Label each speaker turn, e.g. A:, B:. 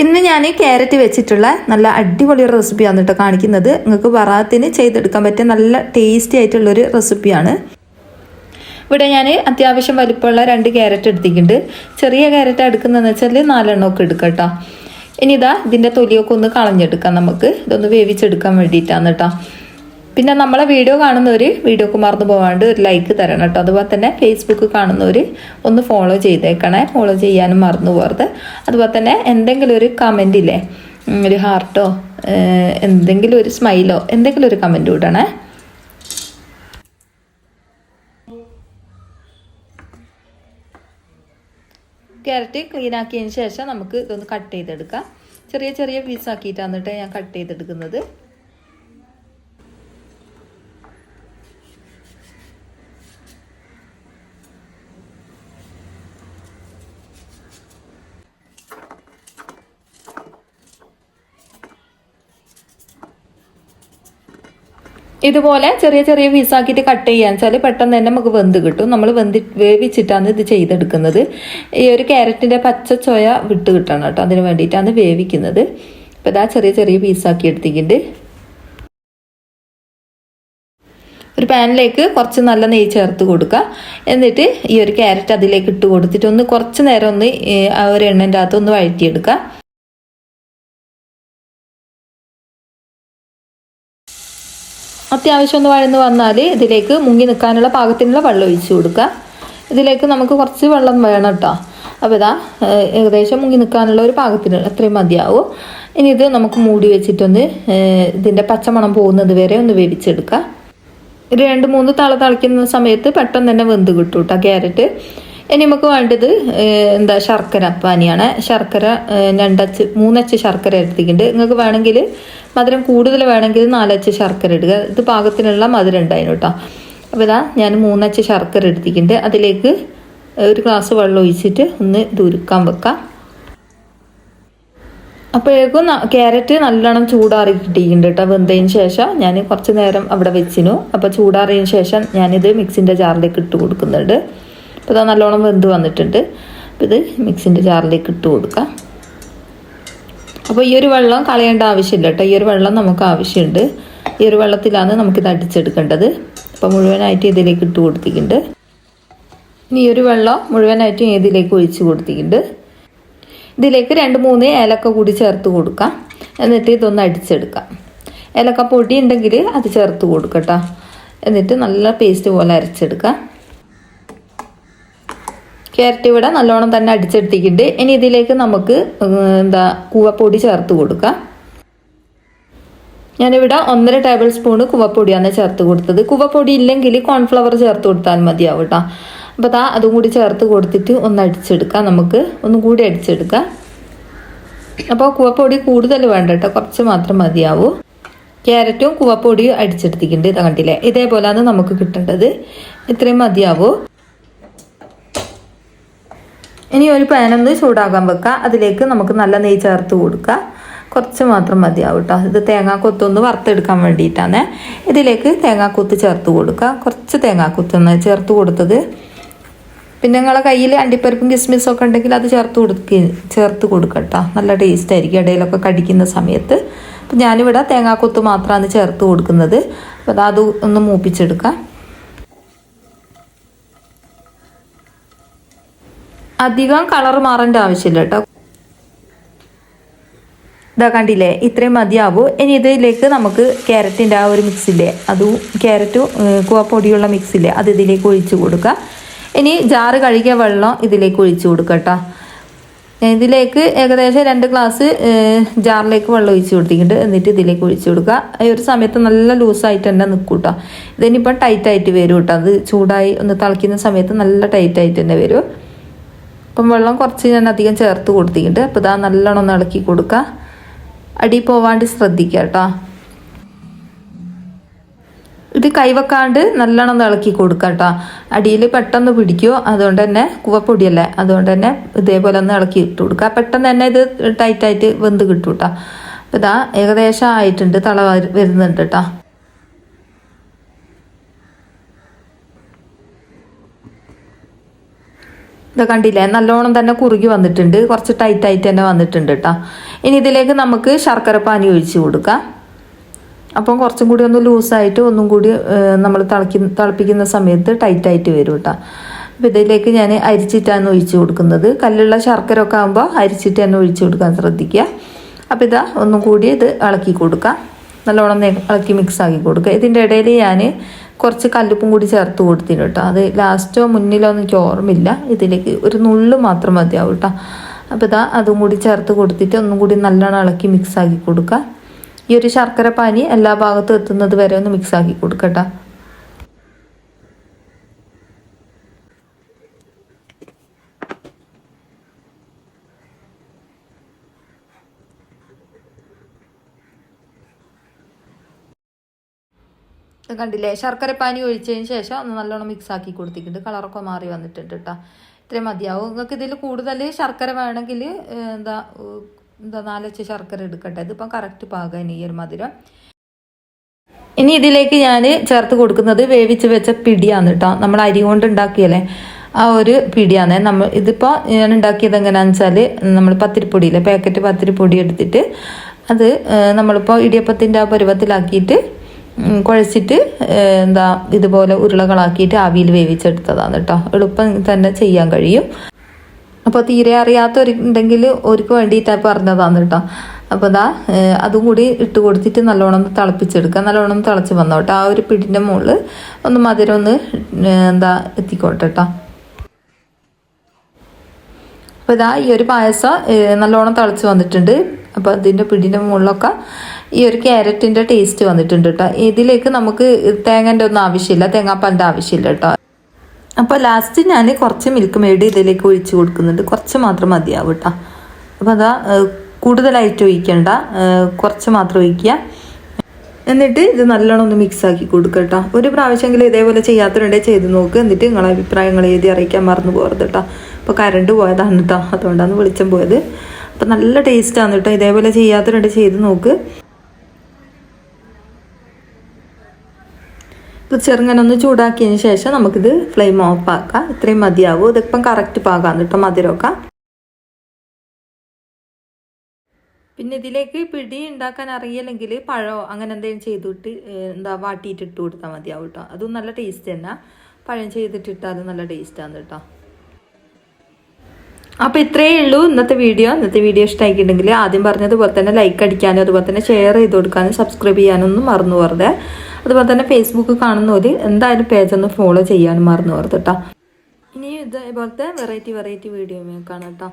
A: ഇന്ന് ഞാൻ ക്യാരറ്റ് വെച്ചിട്ടുള്ള നല്ല അടിപൊളി ഒരു റെസിപ്പിയാണ് കേട്ടോ കാണിക്കുന്നത്. നിങ്ങൾക്ക് വറാത്തിന് ചെയ്തെടുക്കാൻ പറ്റിയ നല്ല ടേസ്റ്റി ആയിട്ടുള്ളൊരു റെസിപ്പിയാണ്. ഇവിടെ ഞാൻ അത്യാവശ്യം വലിപ്പമുള്ള രണ്ട് ക്യാരറ്റ് എടുത്തിട്ടുണ്ട്. ചെറിയ ക്യാരറ്റ് എടുക്കുന്നതെന്ന് വെച്ചാൽ നാലെണ്ണമൊക്കെ എടുക്കാം കേട്ടോ ഇനി ഇതാ ഇതിന്റെ തൊലിയൊക്കെ ഒന്ന് കളഞ്ഞെടുക്കാം നമുക്ക്. ഇതൊന്ന് വേവിച്ചെടുക്കാൻ വേണ്ടിയിട്ടാണ് കേട്ടോ പിന്നെ നമ്മളെ വീഡിയോ കാണുന്നവർ വീഡിയോക്ക് മറന്നു പോകാണ്ട് ഒരു ലൈക്ക് തരണം കേട്ടോ. അതുപോലെ തന്നെ ഫേസ്ബുക്ക് കാണുന്നവർ ഒന്ന് ഫോളോ ചെയ്തേക്കണേ. ഫോളോ ചെയ്യാനും മറന്നു പോകരുത്. അതുപോലെ തന്നെ എന്തെങ്കിലും ഒരു കമന്റ് ഇല്ലേ? ഒരു ഹാർട്ടോ എന്തെങ്കിലും ഒരു സ്മൈലോ എന്തെങ്കിലും ഒരു കമന്റ് വിടണേ ക്യാരറ്റ് ക്ലീൻ ആക്കിയതിന് ശേഷം നമുക്ക് ഇതൊന്ന് കട്ട് ചെയ്തെടുക്കാം. ചെറിയ ചെറിയ പീസ് ആക്കിയിട്ടാണ് കേട്ടോ ഞാൻ കട്ട് ചെയ്തെടുക്കുന്നത്. ഇതുപോലെ ചെറിയ ചെറിയ പീസാക്കിയിട്ട് കട്ട് ചെയ്യാൻ വെച്ചാൽ പെട്ടെന്ന് തന്നെ നമുക്ക് വെന്ത് കിട്ടും. നമ്മൾ വെന്തി വേവിച്ചിട്ടാണ് ഇത് ചെയ്തെടുക്കുന്നത്. ഈ ഒരു ക്യാരറ്റിന്റെ പച്ച ചോയ വിട്ട് കിട്ടണം കേട്ടോ. അതിന് വേണ്ടിയിട്ടാണ് വേവിക്കുന്നത്. അപ്പോൾ ഇതാ ചെറിയ ചെറിയ പീസാക്കി എടുത്തിട്ടുണ്ട്. ഒരു പാനിലേക്ക് കുറച്ച് നല്ല നെയ്യ് ചേർത്ത് കൊടുക്കുക. എന്നിട്ട് ഈ ഒരു ക്യാരറ്റ് അതിലേക്ക് ഇട്ട് കൊടുത്തിട്ട് ഒന്ന് കുറച്ച് നേരം ഒന്ന് ആ ഒരു എണ്ണന്റെ അകത്ത് ഒന്ന് വഴറ്റിയെടുക്കുക. അത്യാവശ്യം ഒന്ന് വഴന്ന് വന്നാൽ ഇതിലേക്ക് മുങ്ങി നിൽക്കാനുള്ള പാകത്തിനുള്ള വെള്ളം ഒഴിച്ചു കൊടുക്കുക. ഇതിലേക്ക് നമുക്ക് കുറച്ച് വെള്ളം വേണം കേട്ടോ അപ്പോൾ ഇതാ ഏകദേശം മുങ്ങി നിൽക്കാനുള്ള ഒരു പാകത്തിന് അത്രയും മതിയാവും. ഇനി ഇത് നമുക്ക് മൂടി വെച്ചിട്ടൊന്ന് ഇതിന്റെ പച്ചമണം പോകുന്നത് വരെ ഒന്ന് വേവിച്ചെടുക്കുക. രണ്ട് മൂന്ന് തള തളിക്കുന്ന സമയത്ത് പെട്ടെന്ന് തന്നെ വെന്ത് കിട്ടും കേട്ടോ ക്യാരറ്റ്. ഇനി നമുക്ക് വേണ്ടത് എന്താ ശർക്കര പാനിയാണ് ശർക്കര രണ്ടച്ച് മൂന്നച്ച് ശർക്കര എടുത്തിട്ടുണ്ട്. നിങ്ങൾക്ക് വേണമെങ്കിൽ മധുരം കൂടുതൽ വേണമെങ്കിൽ നാലച്ച് ശർക്കര ഇടുക. ഇത് പാകത്തിനുള്ള മധുരം ഉണ്ടായിരുന്നു കേട്ടോ. അപ്പോൾ ഇതാ ഞാൻ മൂന്നച്ച് ശർക്കര എടുത്തിട്ടുണ്ട്. അതിലേക്ക് ഒരു ഗ്ലാസ് വെള്ളം ഒഴിച്ചിട്ട് ഒന്ന് ദുരുക്കാൻ വെക്കാം. അപ്പോഴേക്കും ക്യാരറ്റ് നല്ലോണം ചൂടാറി കിട്ടിയിട്ടുണ്ട് കേട്ടോ. വെന്തതിന് ശേഷം ഞാൻ കുറച്ച് നേരം അവിടെ വെച്ചിനു. അപ്പോൾ ചൂടാറിയതിന് ശേഷം ഞാനിത് മിക്സിന്റെ ജാറിലേക്ക് ഇട്ട് കൊടുക്കുന്നുണ്ട്. അപ്പോൾ ഇതാ നല്ലോണം വെന്ത് വന്നിട്ടുണ്ട്. അപ്പോൾ ഇത് മിക്സിന്റെ ജാറിലേക്ക് ഇട്ട് കൊടുക്കാം. അപ്പോൾ ഈ ഒരു വെള്ളം കളയേണ്ട ആവശ്യമില്ല കേട്ടോ. ഈ ഒരു വെള്ളം നമുക്ക് ആവശ്യമുണ്ട്. ഈ ഒരു വെള്ളത്തിലാണ് നമുക്കിത് അടിച്ചെടുക്കേണ്ടത്. അപ്പോൾ മുഴുവനായിട്ട് ഇതിലേക്ക് ഇട്ട് കൊടുത്തിട്ടുണ്ട്. ഇനി ഈ ഒരു വെള്ളം മുഴുവനായിട്ട് ഇതിലേക്ക് ഒഴിച്ച് കൊടുത്തിട്ടുണ്ട്. ഇതിലേക്ക് രണ്ട് മൂന്ന് ഏലക്ക കൂടി ചേർത്ത് കൊടുക്കാം. എന്നിട്ട് ഇതൊന്ന് അടിച്ചെടുക്കാം. ഏലക്ക പൊടി ഉണ്ടെങ്കിൽ അത് ചേർത്ത് കൊടുക്കട്ടോ എന്നിട്ട് നല്ല പേസ്റ്റ് പോലെ അരച്ചെടുക്കാം. ക്യാരറ്റ് ഇവിടെ നല്ലോണം തന്നെ അടിച്ചെടുത്തിട്ടുണ്ട്. ഇനി ഇതിലേക്ക് നമുക്ക് എന്താ കൂവപ്പൊടി ചേർത്ത് കൊടുക്കാം. ഞാനിവിടെ ഒന്നര ടേബിൾ സ്പൂണ് കുവപ്പൊടിയാണ് ചേർത്ത് കൊടുത്തത്. കുവപ്പൊടി ഇല്ലെങ്കിൽ കോൺഫ്ലവർ ചേർത്ത് കൊടുത്താൽ മതിയാവും കേട്ടോ. അപ്പോൾ ദാ അതും കൂടി ചേർത്ത് കൊടുത്തിട്ട് ഒന്ന് അടിച്ചെടുക്കാം നമുക്ക്. ഒന്നും കൂടി അടിച്ചെടുക്കാം. അപ്പോൾ കുവപ്പൊടി കൂടുതൽ വേണ്ട കേട്ടോ. കുറച്ച് മാത്രം മതിയാവും. ക്യാരറ്റും കുവപ്പൊടിയും അടിച്ചെടുത്തിട്ടുണ്ട്. ഇത് കണ്ടില്ലേ? ഇതേപോലെയാണ് നമുക്ക് കിട്ടേണ്ടത്. ഇത്രയും മതിയാവൂ. ഇനി ഒരു പാനൊന്ന് ചൂടാക്കാൻ വെക്കുക അതിലേക്ക് നമുക്ക് നല്ല നെയ്യ് ചേർത്ത് കൊടുക്കുക കുറച്ച് മാത്രം മതിയാവും കേട്ടോ ഇത് തേങ്ങാക്കൊത്തൊന്ന് വറുത്തെടുക്കാൻ വേണ്ടിയിട്ടാണ്. ഇതിലേക്ക് തേങ്ങാക്കൊത്ത് ചേർത്ത് കൊടുക്കുക കുറച്ച് തേങ്ങാക്കൊത്തൊന്ന് ചേർത്ത് കൊടുത്തത്. പിന്നെ നിങ്ങളെ കയ്യിൽ അണ്ടിപ്പരിപ്പും കിസ്മിസും ഒക്കെ ഉണ്ടെങ്കിൽ അത് ചേർത്ത് കൊടുക്ക ചേർത്ത് കൊടുക്കുക കേട്ടോ നല്ല ടേസ്റ്റ് ആയിരിക്കും. ഇടയിലൊക്കെ കടിക്കുന്ന സമയത്ത്. അപ്പം ഞാനിവിടെ തേങ്ങാക്കൊത്ത് മാത്രമാണ് ചേർത്ത് കൊടുക്കുന്നത്. അപ്പോൾ അത് ഒന്ന് മൂപ്പിച്ചെടുക്കാം. അധികം കളർ മാറേണ്ട ആവശ്യമില്ല കേട്ടോ ഇതാ കണ്ടില്ലേ? ഇത്രയും മതിയാവൂ. ഇനി ഇതിലേക്ക് നമുക്ക് ക്യാരറ്റിന്റെ ആ ഒരു മിക്സില്ലേ അതും ക്യാരറ്റും കുവപ്പൊടിയുള്ള മിക്സില്ലേ അത് ഇതിലേക്ക് ഒഴിച്ചു കൊടുക്കുക. ഇനി ജാറ് കഴുകിയ വെള്ളം ഇതിലേക്ക് ഒഴിച്ചു കൊടുക്കുക കേട്ടോ ഇതിലേക്ക് ഏകദേശം രണ്ട് ഗ്ലാസ് ജാറിലേക്ക് വെള്ളം ഒഴിച്ചു കൊടുത്തിട്ടുണ്ട്. എന്നിട്ട് ഇതിലേക്ക് ഒഴിച്ചു കൊടുക്കുക. ഈ ഒരു സമയത്ത് നല്ല ലൂസായിട്ട് തന്നെ നിൽക്കും കേട്ടോ ഇതിനിപ്പം ടൈറ്റായിട്ട് വരും കേട്ടോ അത് ചൂടായി ഒന്ന് തിളയ്ക്കുന്ന സമയത്ത് നല്ല ടൈറ്റായിട്ട് തന്നെ വരും. അപ്പം വെള്ളം കുറച്ച് ഞാൻ അധികം ചേർത്ത് കൊടുത്തിട്ടുണ്ട്. അപ്പോൾ ഇതാ നല്ലോണം ഒന്ന് ഇളക്കി കൊടുക്കുക അടി പോവാണ്ട് ശ്രദ്ധിക്കുക കേട്ടോ. ഇത് കൈവെക്കാണ്ട് നല്ലോണം ഒന്ന് ഇളക്കി കൊടുക്കുക കേട്ടോ. അടിയിൽ പെട്ടെന്ന് പിടിക്കുമോ അതുകൊണ്ട് തന്നെ കുവപ്പൊടിയല്ലേ? അതുകൊണ്ട് തന്നെ ഇതേപോലെ ഒന്ന് ഇളക്കി ഇട്ട് കൊടുക്കുക പെട്ടെന്ന് തന്നെ ഇത് ടൈറ്റായിട്ട് വെന്ത് കിട്ടും കേട്ടോ അപ്പോൾ ഇതാ ഏകദേശം ആയിട്ടുണ്ട്. തള വരുന്നുണ്ട് കേട്ടോ. ഇത് കണ്ടില്ലേ നല്ലോണം തന്നെ കുറുകി വന്നിട്ടുണ്ട്. കുറച്ച് ടൈറ്റ് ആയിട്ട് തന്നെ വന്നിട്ടുണ്ട് കേട്ടോ ഇനി ഇതിലേക്ക് നമുക്ക് ശർക്കര പാനി ഒഴിച്ച് കൊടുക്കാം. അപ്പം കുറച്ചും കൂടി ഒന്ന് ലൂസായിട്ട് ഒന്നും കൂടി നമ്മൾ തിളക്കി തിളപ്പിക്കുന്ന സമയത്ത് ടൈറ്റായിട്ട് വരും കേട്ടോ അപ്പോൾ ഇതിലേക്ക് ഞാൻ അരിച്ചിട്ടാണ് ഒഴിച്ച് കൊടുക്കുന്നത്. കല്ലുള്ള ശർക്കര ഒക്കെ ആകുമ്പോൾ അരിച്ചിട്ട് തന്നെ ഒഴിച്ച് കൊടുക്കാൻ ശ്രദ്ധിക്കുക. അപ്പോൾ ഇതാ ഒന്നും കൂടി ഇത് ഇളക്കി കൊടുക്കാം. നല്ലോണം ഇളക്കി മിക്സ് ആക്കി കൊടുക്കുക. ഇതിന്റെ ഇടയിൽ ഞാൻ കുറച്ച് കല്ലുപ്പും കൂടി ചേർത്ത് കൊടുത്തിന് കേട്ടോ. അത് ലാസ്റ്റോ മുന്നിലോ എനിക്ക് ഓർമ്മയില്ല. ഇതിലേക്ക് ഒരു നുള്ളു മാത്രം മതിയാവും കേട്ടോ. അപ്പോൾ ഇതാ അതും കൂടി ചേർത്ത് കൊടുത്തിട്ട് ഒന്നും കൂടി നല്ലോണം ഇളക്കി മിക്സ് ആക്കി കൊടുക്കുക. ഈ ഒരു ശർക്കര പാനി എല്ലാ ഭാഗത്തും എത്തുന്നത് വരെ ഒന്ന് മിക്സ് ആക്കി കൊടുക്കട്ടോ കണ്ടില്ലേ? ശർക്കര പാനി ഒഴിച്ചതിന് ശേഷം ഒന്ന് നല്ലോണം മിക്സ് ആക്കി കൊടുത്തിട്ടുണ്ട്. കളറൊക്കെ മാറി വന്നിട്ടുണ്ട് കേട്ടോ ഇത്രയും മതിയാവും. നിങ്ങൾക്ക് ഇതിൽ കൂടുതൽ ശർക്കര വേണമെങ്കിൽ എന്താ എന്താ നാലച്ച് ശർക്കര എടുക്കട്ടെ. ഇതിപ്പം കറക്റ്റ് പാകാൻ ഈ ഒരു മധുരം. ഇനി ഇതിലേക്ക് ഞാൻ ചേർത്ത് കൊടുക്കുന്നത് വേവിച്ച് വെച്ച പിടിയാണ് കേട്ടോ നമ്മൾ അരി കൊണ്ട് ഉണ്ടാക്കിയല്ലേ? ആ ഒരു പിടിയാണ്. നമ്മൾ ഇതിപ്പോൾ ഞാൻ ഉണ്ടാക്കിയത് എങ്ങനെയാണെന്ന് വെച്ചാൽ നമ്മൾ പത്തിരിപ്പൊടിയില്ലേ? പാക്കറ്റ് പത്തിരിപ്പൊടി എടുത്തിട്ട് അത് നമ്മളിപ്പോൾ ഇടിയപ്പത്തിന്റെ ആ പരുവത്തിലാക്കിയിട്ട് കുഴച്ചിട്ട് എന്താ ഇതുപോലെ ഉരുളകളാക്കിയിട്ട് ആവിയിൽ വേവിച്ചെടുത്തതാണ് കേട്ടോ. എളുപ്പം തന്നെ ചെയ്യാൻ കഴിയും. അപ്പോൾ തീരെ അറിയാത്തവരുണ്ടെങ്കിൽ അവർക്ക് വേണ്ടിയിട്ടാണ് പറഞ്ഞതാണ് കേട്ടോ. അപ്പോൾ ദാ അതും കൂടി ഇട്ട് കൊടുത്തിട്ട് നല്ലോണം തിളപ്പിച്ചെടുക്കുക. നല്ലോണം തിളച്ച് വന്നോട്ടെ ആ ഒരു പിടിന്റെ മുകളിൽ ഒന്ന് മധുരം ഒന്ന് എന്താ എത്തിക്കോട്ടെ കേട്ടോ. അപ്പോൾ ഇതാ ഈ ഒരു പായസം നല്ലോണം തിളച്ച് വന്നിട്ടുണ്ട്. അപ്പോൾ അതിന്റെ പിടിന്റെ മുകളിലൊക്കെ ഈ ഒരു ക്യാരറ്റിന്റെ ടേസ്റ്റ് വന്നിട്ടുണ്ട് കേട്ടോ ഇതിലേക്ക് നമുക്ക് തേങ്ങന്റെ ഒന്നും ആവശ്യമില്ല. തേങ്ങാപ്പാലിന്റെ ആവശ്യമില്ല കേട്ടോ അപ്പോൾ ലാസ്റ്റ് ഞാൻ കുറച്ച് മിൽക്ക് മേഡ് ഇതിലേക്ക് ഒഴിച്ച് കൊടുക്കുന്നുണ്ട്. കുറച്ച് മാത്രം മതിയാവും കേട്ടോ അപ്പോൾ അതാ കൂടുതലായിട്ട് ഒഴിക്കണ്ട. കുറച്ച് മാത്രം ഒഴിക്കുക. എന്നിട്ട് ഇത് നല്ലോണം ഒന്ന് മിക്സ് ആക്കി കൊടുക്കുക കേട്ടോ ഒരു പ്രാവശ്യമെങ്കിലും ഇതേപോലെ ചെയ്യാത്തവരുണ്ടെങ്കിൽ ചെയ്ത് നോക്ക്. എന്നിട്ട് നിങ്ങളെ അഭിപ്രായങ്ങൾ എഴുതി അറിയിക്കാൻ മറന്നു പോകരുത് കേട്ടോ അപ്പോൾ കറണ്ട് പോയതാണ് കേട്ടോ അതുകൊണ്ടാണ് വെളിച്ചം പോയത്. അപ്പോൾ നല്ല ടേസ്റ്റാണ് കേട്ടോ ഇതേപോലെ ചെയ്യാത്തവരുണ്ടെങ്കിൽ ചെയ്ത് നോക്ക്. ചെറുങ്ങനെ ഒന്ന് ചൂടാക്കിയതിന് ശേഷം നമുക്കിത് ഫ്ലെയിം ഓഫ് ആക്കാം ഇത്രയും മതിയാവും. ഇതിപ്പം കറക്റ്റ് പാകാം കേട്ടോ മധുരമൊക്കെ. പിന്നെ ഇതിലേക്ക് പിടി ഉണ്ടാക്കാൻ അറിയില്ലെങ്കിൽ പഴമോ അങ്ങനെ എന്തെങ്കിലും ചെയ്തിട്ട് എന്താ വാട്ടിയിട്ട് ഇട്ട് കൊടുത്താൽ മതിയാവും കേട്ടോ. അതും നല്ല ടേസ്റ്റ് തന്നെ. പഴം ചെയ്തിട്ട് ഇട്ടാൽ നല്ല ടേസ്റ്റാണ് കേട്ടോ. അപ്പോൾ ഇത്രയേ ഉള്ളൂ ഇന്നത്തെ വീഡിയോ. ഇന്നത്തെ വീഡിയോ ഇഷ്ടമാക്കിയിട്ടുണ്ടെങ്കിൽ ആദ്യം പറഞ്ഞതുപോലെ തന്നെ ലൈക്ക് അടിക്കാനും അതുപോലെ തന്നെ ഷെയർ ചെയ്ത് കൊടുക്കാനും സബ്സ്ക്രൈബ് ചെയ്യാനൊന്നും മറന്നു പോകരുത്. അതുപോലെ തന്നെ ഫേസ്ബുക്ക് കാണുന്നവർ എന്തായാലും പേജ് ഒന്ന് ഫോളോ ചെയ്യാൻ മറന്നു ഓർത്തിട്ടാ ഇനി ഇതേപോലത്തെ വെറൈറ്റി വെറൈറ്റി വീഡിയോ കാണാം കേട്ടോ